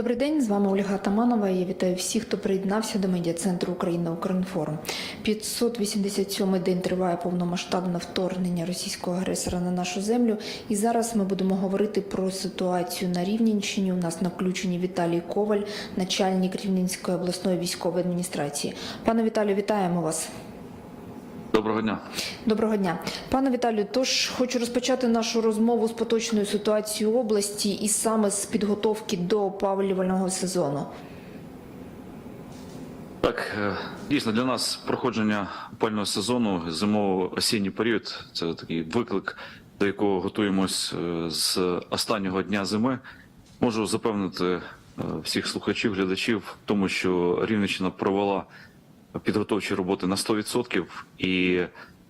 Добрий день, з вами Ольга Таманова. Я вітаю всіх, хто приєднався до медіа центру Україна Укрінформ. 587-й день триває повномасштабне вторгнення російського агресора на нашу землю. І зараз ми будемо говорити про ситуацію на Рівненщині. У нас на включенні Віталій Коваль, начальник Рівненської обласної військової адміністрації. Пане Віталію, вітаємо вас. Доброго дня. Доброго дня, пане Віталію. Тож хочу розпочати нашу розмову з поточною ситуацією області і саме з підготовки до опалювального сезону. Так, е, дійсно для нас проходження опального сезону зимово-осінній період це такий виклик, до якого готуємось е, з останнього дня зими. Можу запевнити е, всіх слухачів, глядачів, в тому, що Рівненщина провела підготовчі роботи на 100% і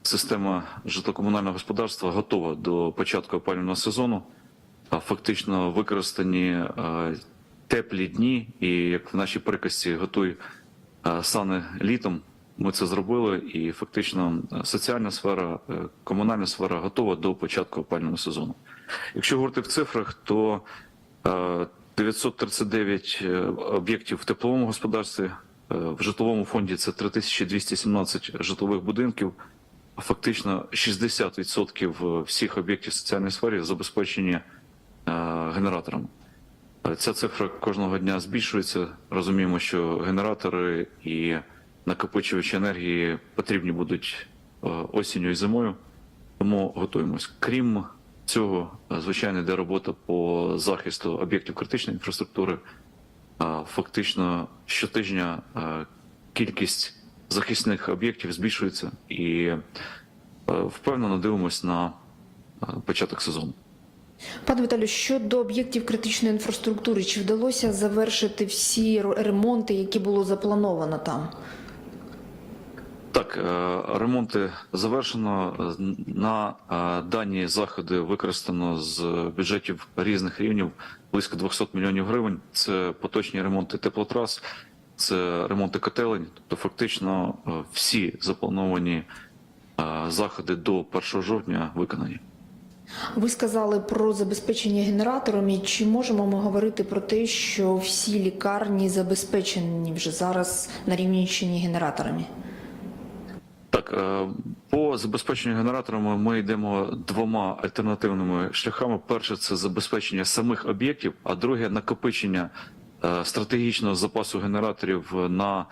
система житлокомунального господарства готова до початку опалювального сезону. Фактично використані е, теплі дні, і як в нашій приказці готуй е, сани літом. Ми це зробили, і фактично е, соціальна сфера, комунальна сфера готова до початку опалювального сезону. Якщо говорити в цифрах, то е, 939 е, об'єктів в тепловому господарстві, в житловому фонді це 3217 житлових будинків. Фактично 60% всіх об'єктів в соціальній сфері забезпечені е, генераторами. Е, Ця цифра кожного дня збільшується. Розуміємо, що генератори і накопичувачі енергії потрібні будуть е, осінню і зимою, тому готуємось. Крім цього, е, звичайно, йде робота по захисту об'єктів критичної інфраструктури. Фактично щотижня кількість захисних об'єктів збільшується і е, впевнено дивимось на е, початок сезону. Пане Віталію, щодо об'єктів критичної інфраструктури, чи вдалося завершити всі ремонти, які було заплановано там? Так, е, ремонти завершено. На е, дані заходи використано з бюджетів різних рівнів близько 200 мільйонів гривень. Це поточні ремонти теплотрас, це ремонти котелень. Тобто, фактично, е, всі заплановані заходи до 1 жовтня виконані. Ви сказали про забезпечення генераторами. Чи можемо ми говорити про те, що всі лікарні забезпечені вже зараз на Рівненщині генераторами? Е, по забезпеченню генераторами ми йдемо двома альтернативними шляхами. Перше це забезпечення самих об'єктів, а друге накопичення е, стратегічного запасу генераторів на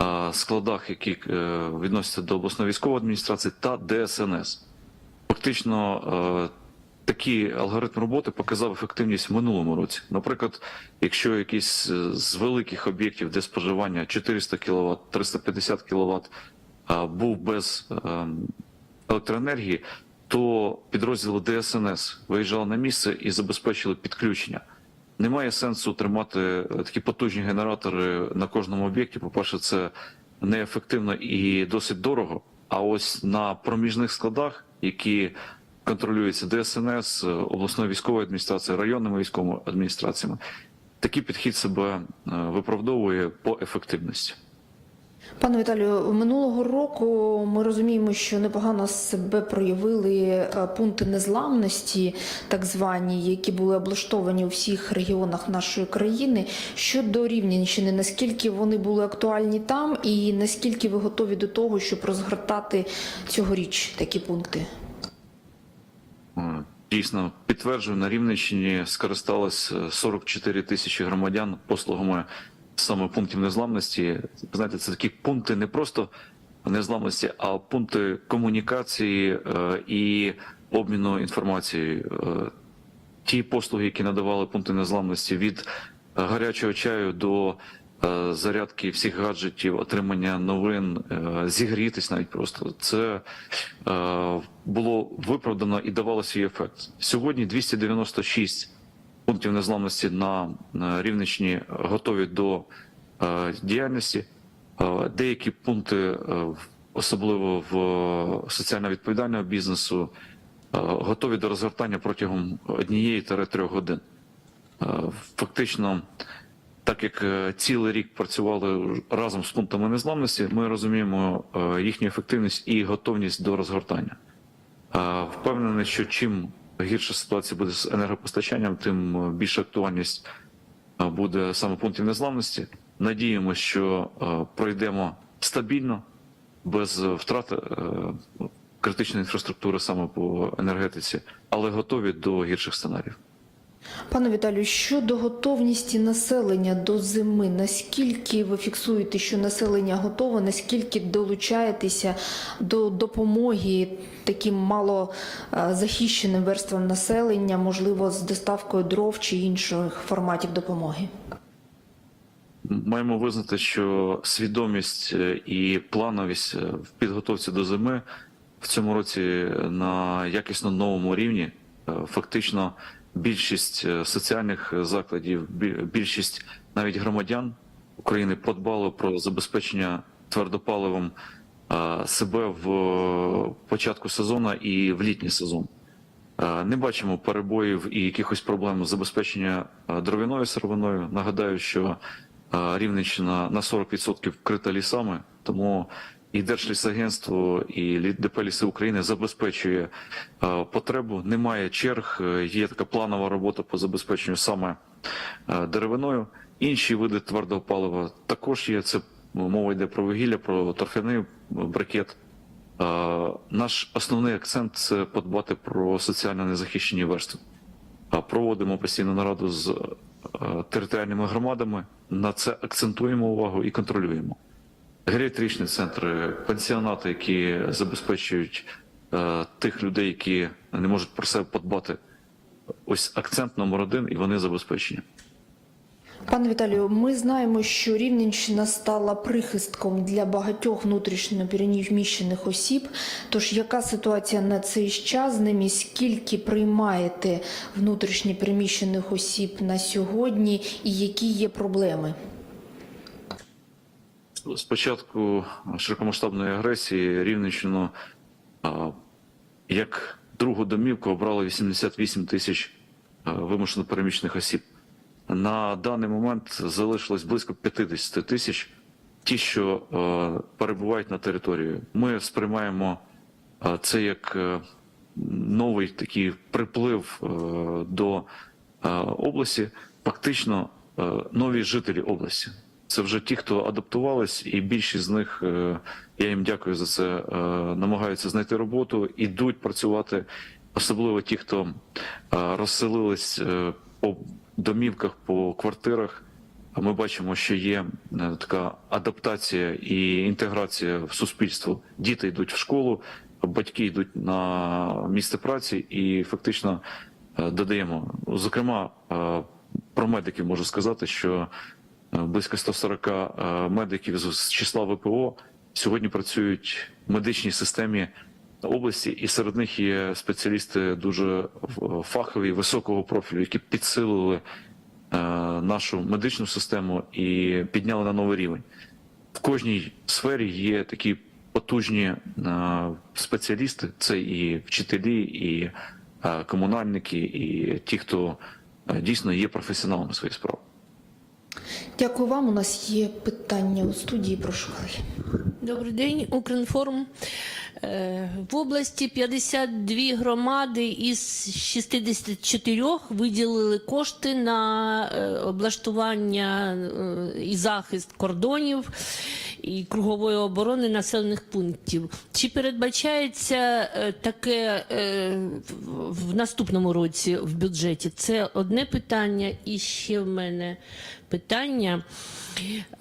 е, складах, які відносяться до обласної військової адміністрації та ДСНС. Фактично, такий алгоритм роботи показав ефективність в минулому році. Наприклад, якщо якийсь з великих об'єктів, де споживання 400 кВт, 350 кВт, був без е, електроенергії, то підрозділи ДСНС виїжджали на місце і забезпечили підключення. Немає сенсу тримати е, такі потужні генератори на кожному об'єкті. По-перше, це неефективно і досить дорого. А ось на проміжних складах, які контролюються ДСНС, е, обласною військовою адміністрацією, районними військовими адміністраціями, такий підхід себе виправдовує по ефективності. Пане Віталію, минулого року ми розуміємо, що непогано себе проявили е, пункти незламності, так звані, які були облаштовані у всіх регіонах нашої країни. Щодо Рівненщини, наскільки вони були актуальні там, і наскільки ви готові до того, щоб розгортати цьогоріч такі пункти? Е, Дійсно, підтверджую, на Рівненщині скористалось е, 44 тисячі громадян послугами саме пунктів незламності. Знаєте, це такі пункти не просто незламності, а пункти комунікації е, і обміну інформацією. Е, Ті послуги, які надавали пункти незламності від гарячого чаю до е, зарядки всіх гаджетів, отримання новин, зігрітись навіть просто це було виправдано і давало свій ефект. Сьогодні 296 пунктів незламності на, Рівненщині готові до е, діяльності. Е, деякі пункти, е, особливо в соціально відповідального бізнесу, готові до розгортання протягом однієї та трьох годин. Фактично, так як цілий рік працювали разом з пунктами незламності, ми розуміємо їхню ефективність і готовність до розгортання. Впевнений, що чим гірша ситуація буде з енергопостачанням, тим е, більша актуальність е, буде саме пунктів незламності. Надіємося, що е, пройдемо стабільно, без втрати е, критичної інфраструктури саме по енергетиці, але готові до гірших сценаріїв. Пане Віталію, щодо готовності населення до зими, наскільки ви фіксуєте, що населення готове, наскільки долучаєтеся до допомоги таким мало захищеним верствам населення, можливо, з доставкою дров чи інших форматів допомоги? Маємо визнати, що свідомість е, і плановість е, в підготовці до зими в цьому році на якісно новому рівні. Е, Фактично, більшість е, соціальних закладів, більшість навіть громадян України подбали про забезпечення твердопаливом е, себе в е, початку сезону і в літній сезон. Е, Не бачимо перебоїв і якихось проблем з забезпечення е, дров'яною сировиною. Нагадаю, що е, Рівненщина на 40% вкрита лісами, тому і Держлісагентство, і ДП «Ліси України забезпечує е, потребу. Немає черг, е, є така планова робота по забезпеченню саме е, деревиною. Інші види твердого палива також є. Це мова йде про вугілля, про торфяний брикет. Наш основний акцент це подбати про соціально незахищені верстви. Проводимо постійну нараду з територіальними громадами. На це акцентуємо увагу і контролюємо. Геріатричні центри, пансіонати, які забезпечують е, тих людей, які не можуть про себе подбати. Ось акцент номер один, і вони забезпечені. Пане Віталію, ми знаємо, що Рівненщина стала прихистком для багатьох внутрішньо переміщених осіб. Тож яка ситуація на цей час з ними? Скільки приймаєте внутрішньо переміщених осіб на сьогодні, і які є проблеми? З початку широкомасштабної агресії Рівненщину як другу домівку обрало 88 тисяч вимушено переміщених осіб. На даний момент залишилось близько 50 тисяч ті, що перебувають на території. Ми сприймаємо це як новий такий приплив до області, фактично нові жителі області. Це вже ті, хто адаптувались, і більшість з них, е, я їм дякую за це, е, намагаються знайти роботу, ідуть працювати, особливо ті, хто е, розселились по домівках, по квартирах. Ми бачимо, що є така адаптація і інтеграція в суспільство. Діти йдуть в школу, батьки йдуть на місце праці, і фактично додаємо. Зокрема, про медиків можу сказати, що близько 140 е, медиків з числа ВПО сьогодні працюють в медичній системі області, і серед них є спеціалісти дуже е, фахові, високого профілю, які підсилили е, нашу медичну систему і підняли на новий рівень. В кожній сфері є такі потужні е, спеціалісти: це і вчителі, і е, комунальники, і ті, хто е, дійсно є професіоналами своєї справи. Дякую вам. У нас є питання у студії. Прошу. Добрий день, Укрінформ. Е, В області 52 громади із 64 виділили кошти на е, облаштування е, і захист кордонів і кругової оборони населених пунктів. Чи передбачається таке в наступному році в бюджеті? Це одне питання. І ще в мене питання.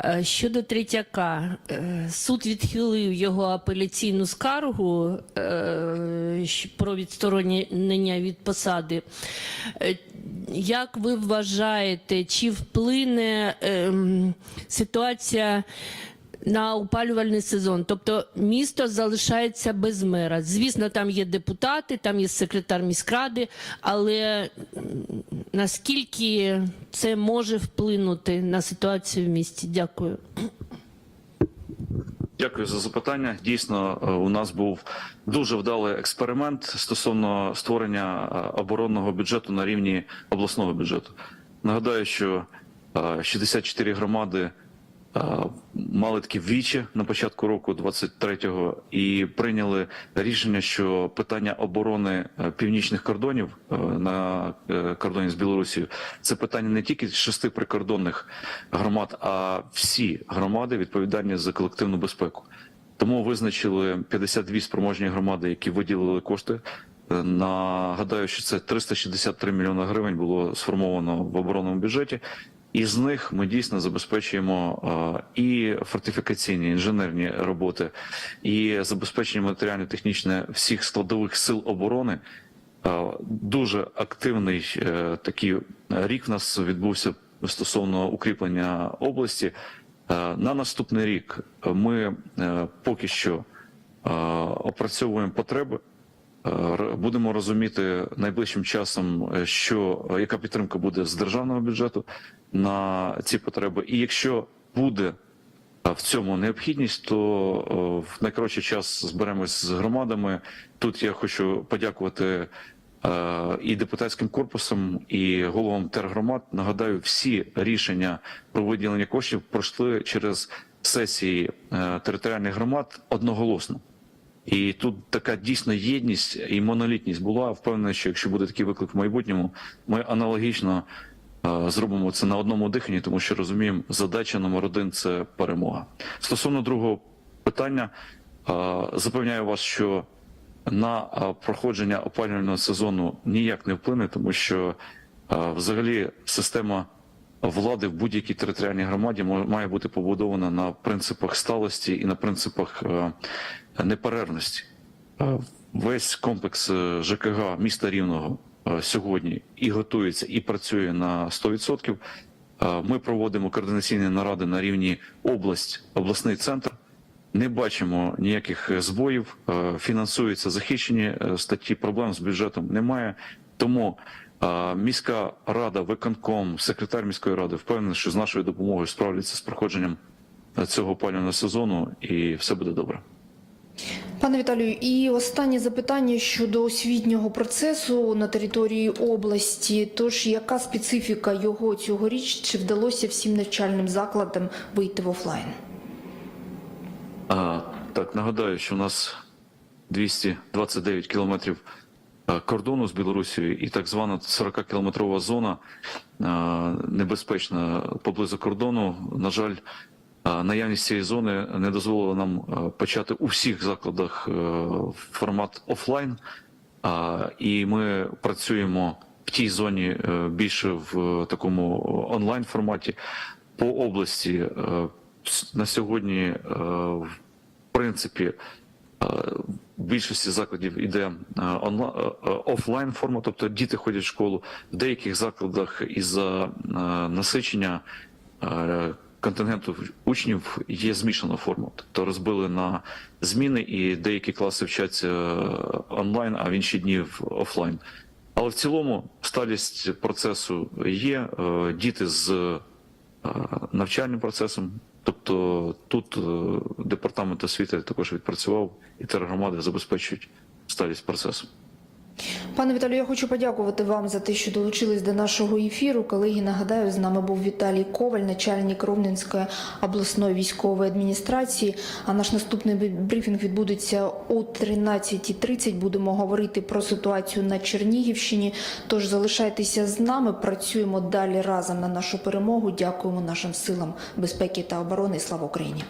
Е, Щодо Третяка, Е, суд відхилив його апеляційну скаргу е, про відсторонення від посади. Як ви вважаєте, чи вплине ем, ситуація на опалювальний сезон? Тобто місто залишається без мера. Звісно, там є депутати, там є секретар міськради, але наскільки це може вплинути на ситуацію в місті? Дякую. Дякую за запитання. Дійсно, е, у нас був дуже вдалий експеримент стосовно створення е, оборонного бюджету на рівні обласного бюджету. Нагадаю, що е, 64 громади е, мали такі вічі на початку року 23-го і прийняли рішення, що питання оборони е, північних кордонів е, на е, кордоні з Білорусією це питання не тільки шести прикордонних громад, а всі громади відповідальні за колективну безпеку. Тому визначили 52 спроможні громади, які виділили кошти. Нагадаю, що це 363 мільйони гривень було сформовано в оборонному бюджеті. І з них ми дійсно забезпечуємо е, і фортифікаційні інженерні роботи, і забезпечення матеріально-технічне всіх складових сил оборони. Е, Дуже активний е, такий рік в нас відбувся стосовно укріплення області. На наступний рік ми поки що опрацьовуємо потреби. Е, Будемо розуміти найближчим часом, е, що е, яка підтримка буде з державного бюджету на ці потреби. І якщо буде в цьому необхідність, то в найкоротший час зберемось з громадами. Тут я хочу подякувати і депутатським корпусом, і головам тергромад. Нагадаю, всі рішення про виділення коштів пройшли через сесії територіальних громад одноголосно. І тут така дійсно єдність і монолітність була. Впевнений, що якщо буде такий виклик в майбутньому, ми аналогічно е, зробимо це на одному диханні, тому що розуміємо, задача номер один це перемога. Стосовно другого питання, е, запевняю вас, що на е, проходження опалювального сезону ніяк не вплине, тому що взагалі система влади в будь-якій територіальній громаді має бути побудована на принципах сталості і на принципах е, неперервності. Е, Весь комплекс е, ЖКГ міста Рівного сьогодні і готується, і працює на 100%. Е, Ми проводимо координаційні наради на рівні область, обласний центр. Не бачимо ніяких збоїв, фінансуються захищені статті, проблем з бюджетом немає. Тому міська рада, виконком, секретар міської ради впевнений, що з нашою допомогою справляться з проходженням цього опалювального сезону, і все буде добре. Пане Віталію, і останнє запитання щодо освітнього процесу на території області. Тож яка специфіка його цьогоріч? Чи вдалося всім навчальним закладам вийти в офлайн? А, так, нагадаю, що у нас 229 кілометрів кордону з Білорусією і так звана 40-кілометрова зона е, небезпечна поблизу кордону. На жаль, е, наявність цієї зони не дозволила нам е, почати у всіх закладах е, формат офлайн. І ми працюємо в тій зоні е, більше в такому онлайн форматі. По області е, на сьогодні, е, в принципі, е, більшості закладів іде е, е, е, офлайн форма, тобто діти ходять в школу. В деяких закладах із-за е, насичення контингенту учнів є змішана форма, тобто розбили на зміни, і деякі класи вчаться онлайн, а в інші дні в офлайн. Але в цілому сталість процесу є. Діти з навчальним процесом. Тобто тут е, департамент освіти також відпрацював, і тергромади забезпечують сталість процесу. Пане Віталію, я хочу подякувати вам за те, що долучились до нашого ефіру. Колеги, нагадаю, з нами був Віталій Коваль, начальник Ровненської обласної військової адміністрації. А наш наступний брифінг відбудеться о 13.30. Будемо говорити про ситуацію на Чернігівщині. Тож залишайтеся з нами, працюємо далі разом на нашу перемогу. Дякуємо нашим силам безпеки та оборони. Слава Україні!